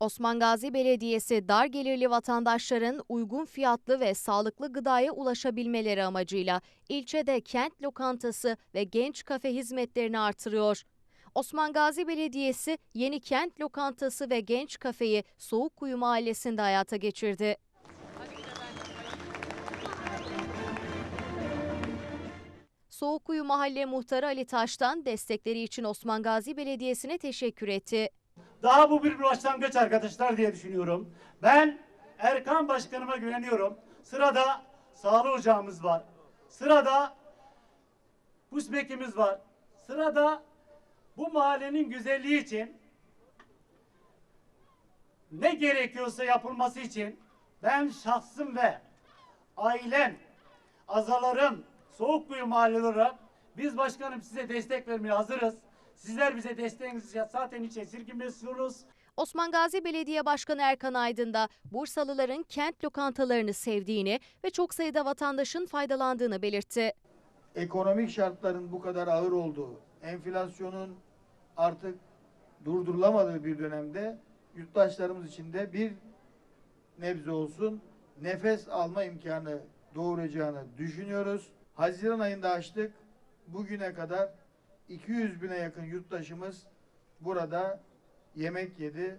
Osman Gazi Belediyesi dar gelirli vatandaşların uygun fiyatlı ve sağlıklı gıdaya ulaşabilmeleri amacıyla ilçede kent lokantası ve genç kafe hizmetlerini artırıyor. Osman Gazi Belediyesi yeni kent lokantası ve genç kafeyi Soğukkuyu Mahallesi'nde hayata geçirdi. Soğukkuyu Mahalle Muhtarı Ali Taş'tan destekleri için Osman Gazi Belediyesi'ne teşekkür etti. Daha bu bir başlangıç arkadaşlar diye düşünüyorum. Ben Erkan Başkanıma güveniyorum. Sırada sağlık ocağımız var. Sırada pusmekimiz var. Sırada bu mahallenin güzelliği için ne gerekiyorsa yapılması için ben şahsım ve ailem, azalarım, Soğukkuyu mahalleleri biz başkanım size destek vermeye hazırız. Sizler bize desteğinizi zaten hiç esirgemiyorsunuz. Osman Gazi Belediye Başkanı Erkan Aydın da Bursalıların kent lokantalarını sevdiğini ve çok sayıda vatandaşın faydalandığını belirtti. ekonomik şartların bu kadar ağır olduğu, enflasyonun artık durdurulamadığı bir dönemde yurttaşlarımız için de bir nebze olsun nefes alma imkanı doğuracağını düşünüyoruz. Haziran ayında açtık. Bugüne kadar 200 bine yakın yurttaşımız burada yemek yedi.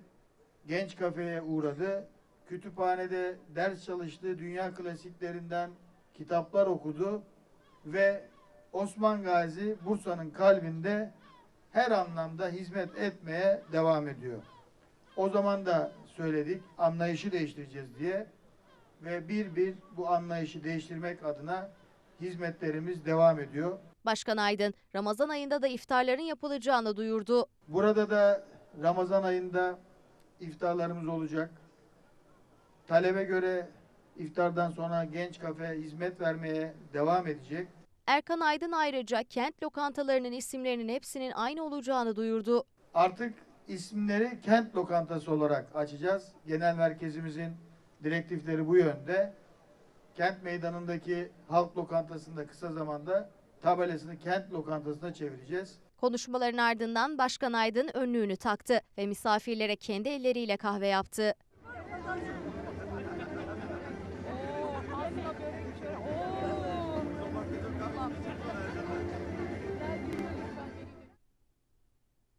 Genç kafeye uğradı. Kütüphanede ders çalıştı. Dünya klasiklerinden kitaplar okudu ve Osman Gazi Bursa'nın kalbinde her anlamda hizmet etmeye devam ediyor. O zaman da söyledik anlayışı değiştireceğiz diye ve bir bir bu anlayışı değiştirmek adına hizmetlerimiz devam ediyor. Başkan Aydın, Ramazan ayında da iftarların yapılacağını duyurdu. Burada da Ramazan ayında iftarlarımız olacak. Talebe göre iftardan sonra genç kafe hizmet vermeye devam edecek. Erkan Aydın ayrıca kent lokantalarının isimlerinin hepsinin aynı olacağını duyurdu. Artık isimleri kent lokantası olarak açacağız. Genel merkezimizin direktifleri bu yönde. Kent meydanındaki halk lokantasında kısa zamanda tabelasını kent lokantasına çevireceğiz. Konuşmaların ardından Başkan Aydın önlüğünü taktı ve misafirlere kendi elleriyle kahve yaptı.